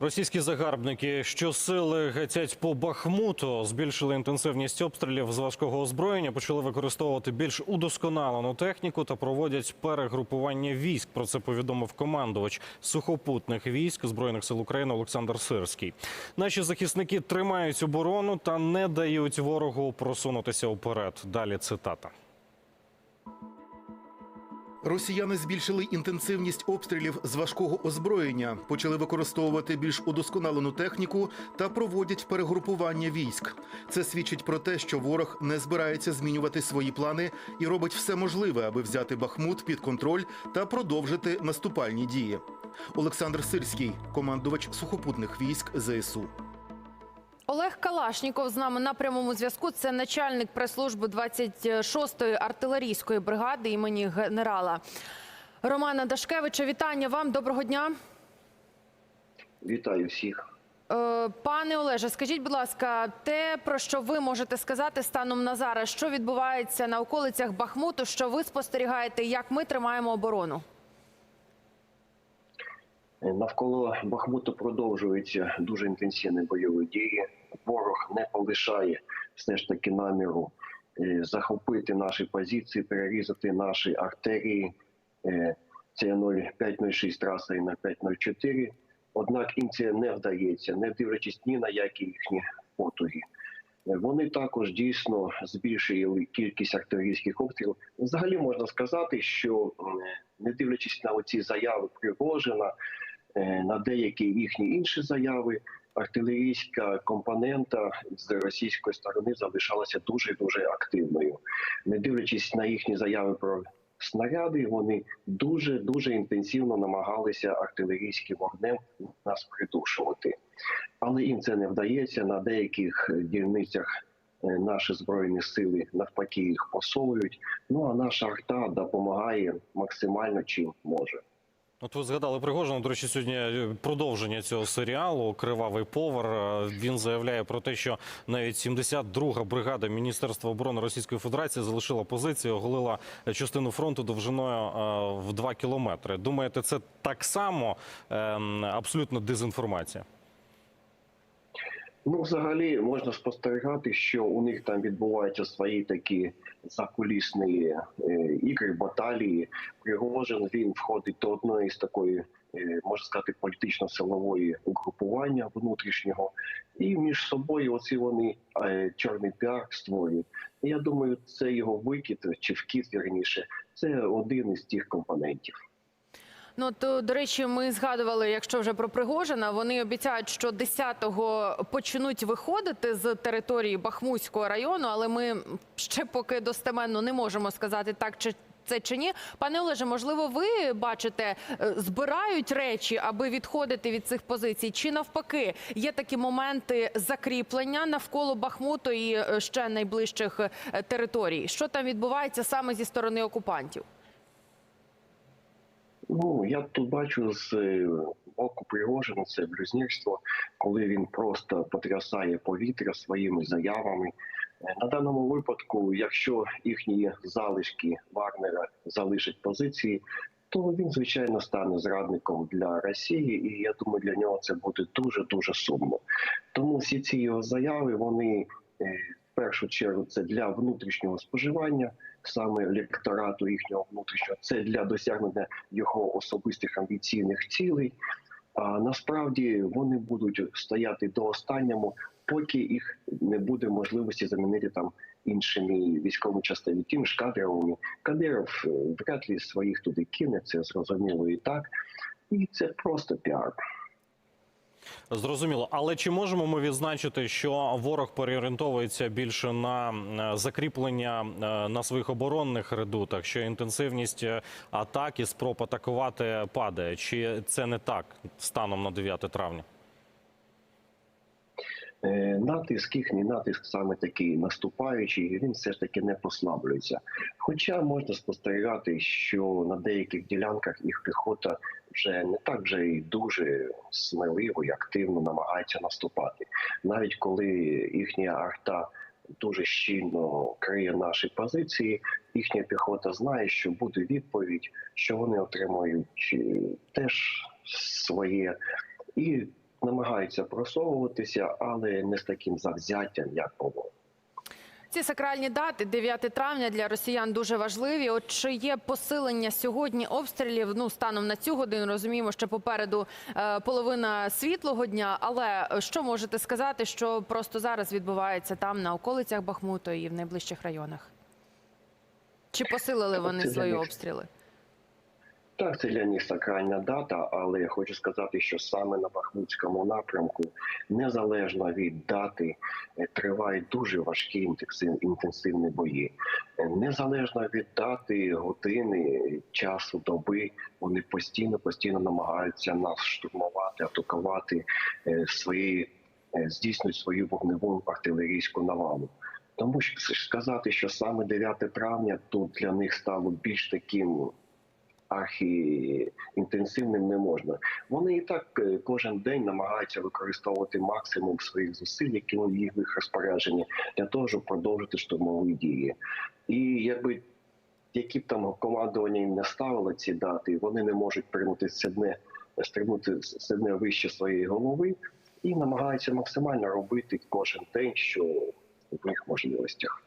Російські загарбники щосили гетять по Бахмуту, збільшили інтенсивність обстрілів з важкого озброєння, почали використовувати більш удосконалену техніку та проводять перегрупування військ. Про це повідомив командувач сухопутних військ збройних сил України Олександр Сирський. Наші захисники тримають оборону та не дають ворогу просунутися вперед. Далі цитата. Росіяни збільшили інтенсивність обстрілів з важкого озброєння, почали використовувати більш удосконалену техніку та проводять перегрупування військ. Це свідчить про те, що ворог не збирається змінювати свої плани і робить все можливе, аби взяти Бахмут під контроль та продовжити наступальні дії. Олександр Сирський, командувач сухопутних військ ЗСУ. Олег Калашніков з нами на прямому зв'язку. Це начальник прес-служби 26-ї артилерійської бригади імені генерала Романа Дашкевича. Вітання вам. Доброго дня. Вітаю всіх. Е, Пане Олеже, скажіть, будь ласка, те, про що ви можете сказати станом на зараз, що відбувається на околицях Бахмуту, що ви спостерігаєте, як ми тримаємо оборону? Навколо Бахмуту продовжуються дуже інтенсивні бойові дії. Ворог не полишає все ж таки наміру е, захопити наші позиції, перерізати наші артерії. Е, Це 0506 траса і на 504. Однак їм це не вдається, не дивлячись ні на які їхні потуги. Вони також дійсно збільшили кількість артилерійських обстрілів. Взагалі можна сказати, що не дивлячись на оці заяви Пригожина, на деякі їхні інші заяви, артилерійська компонента з російської сторони залишалася дуже дуже активною. Не дивлячись на їхні заяви про снаряди, вони дуже дуже інтенсивно намагалися артилерійським вогнем нас придушувати. Але їм це не вдається на деяких дільницях. е, Наші збройні сили навпаки їх посовують. Ну а наша арта допомагає максимально чим може. От ви згадали Пригожина. До речі, сьогодні е, продовження цього серіалу Кривавий повар. Е, Він заявляє про те, що навіть 72-га бригада Міністерства оборони Російської Федерації залишила позицію, оголила частину фронту довжиною е, в 2 кілометри. Думаєте, це так само ем, абсолютно дезінформація? Ну, взагалі можна спостерігати, що у них там відбуваються свої такі закулісні е, ігри, баталії. Пригожин він входить до одної з такої, е, можна сказати, політично-силової угрупування внутрішнього, і між собою оці вони е, чорний піар створюють. Я думаю, це його викид чи вкид, вірніше, це один із тих компонентів. Ну то до речі, ми згадували, якщо вже про Пригожина, вони обіцяють, що 10-го почнуть виходити з території Бахмутського району, але ми ще поки достеменно не можемо сказати так чи. Це чи ні, пане Олеже, можливо, ви бачите, е, збирають речі, аби відходити від цих позицій, чи навпаки є такі моменти закріплення навколо Бахмуту і е, ще найближчих е, територій? Що там відбувається саме зі сторони окупантів? Ну, я тут бачу з е, боку Пригожина це блюзнірство, коли він просто потрясає повітря своїми заявами. Е, На даному випадку, якщо їхні залишки Вагнера залишать позиції, то він звичайно стане зрадником для Росії, і я думаю, для нього це буде дуже дуже сумно. Тому всі ці його заяви вони е, в першу чергу це для внутрішнього споживання, саме електорату їхнього внутрішнього, це для досягнення його особистих амбіційних цілей. А насправді вони будуть стояти до останнього, поки їх не буде можливості замінити там іншими військовими частинами, тим ж кадровими. Кадиров е, вряд ли своїх туди кине, це зрозуміло і так. І це просто піар. Зрозуміло, але чи можемо ми відзначити, що ворог переорієнтовується більше на е, закріплення е, на своїх оборонних редутах, що інтенсивність е, атак і спроб атакувати падає? Чи це не так станом на 9 травня? Е, Натиск, їхній натиск саме такий наступаючий, він все ж таки не послаблюється. Хоча можна спостерігати, що на деяких ділянках їх піхота вже не так вже і дуже сміливо і активно намагається наступати, навіть коли їхня арта дуже щільно криє наші позиції, їхня піхота знає, що буде відповідь, що вони отримують е, теж своє і намагаються просовуватися, але не з таким завзяттям, як було. Ці сакральні дати 9 травня для росіян дуже важливі. От чи є посилення сьогодні обстрілів? Ну станом на цю годину розуміємо, що попереду е, половина світлого дня. Але що можете сказати, що просто зараз відбувається там на околицях Бахмуту і в найближчих районах? Чи посилили вони свої обстріли? Так, це для них сакральна дата, але я хочу сказати, що саме на Бахмутському напрямку, незалежно від дати, е, тривають дуже важкі інтенсив- інтенсивні бої. Е, Незалежно від дати, години, часу, доби, вони постійно, постійно намагаються нас штурмувати, атакувати е, свої, здійснюють свою вогневу артилерійську навалу. Тому що сказати, що саме 9 травня тут для них стало більш таким архіінтенсивним не можна. Вони і так е, кожен день намагаються використовувати максимум своїх зусиль, які в їх розпорядженні, для того, щоб продовжити штурмові дії. І якби які б там командування їм не ставили ці дати, вони не можуть прийняти седне, стрибнути седне вище своєї голови і намагаються максимально робити кожен день, що в їх можливостях.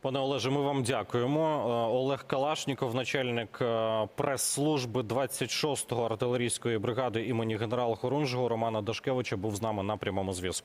Пане Олеже, ми вам дякуємо. Е, Олег Калашніков, начальник е, прес-служби 26-го артилерійської бригади імені генерала Хорунжого Романа Дашкевича, був з нами на прямому зв'язку.